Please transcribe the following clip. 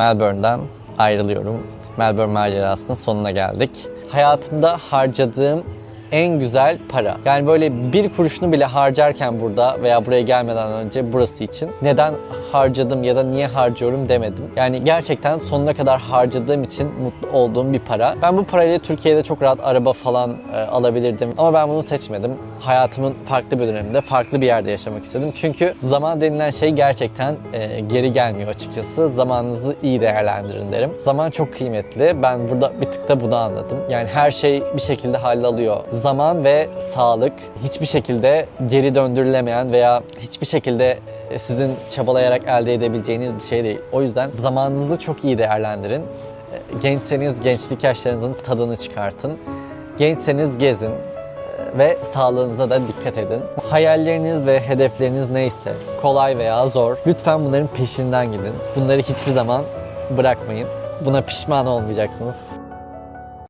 Melbourne'den ayrılıyorum. Melbourne macerasının sonuna geldik. Hayatımda harcadığım en güzel para. Yani böyle bir kuruşunu bile harcarken burada veya buraya gelmeden önce burası için neden harcadım ya da niye harcıyorum demedim. Yani gerçekten sonuna kadar harcadığım için mutlu olduğum bir para. Ben bu parayla Türkiye'de çok rahat araba falan e, alabilirdim ama ben bunu seçmedim. Hayatımın farklı bir döneminde farklı bir yerde yaşamak istedim. Çünkü zaman denilen şey gerçekten e, geri gelmiyor açıkçası. Zamanınızı iyi değerlendirin derim. Zaman çok kıymetli. Ben burada bir tık da bunu anladım. Yani her şey bir şekilde halloluyor. Zaman ve sağlık hiçbir şekilde geri döndürülemeyen veya hiçbir şekilde e, sizin çabalayarak elde edebileceğiniz bir şey değil. O yüzden zamanınızı çok iyi değerlendirin. E, Gençseniz gençlik yaşlarınızın tadını çıkartın. Gençseniz gezin e, ve sağlığınıza da dikkat edin. Hayalleriniz ve hedefleriniz neyse, kolay veya zor, lütfen bunların peşinden gidin. Bunları hiçbir zaman bırakmayın. Buna pişman olmayacaksınız.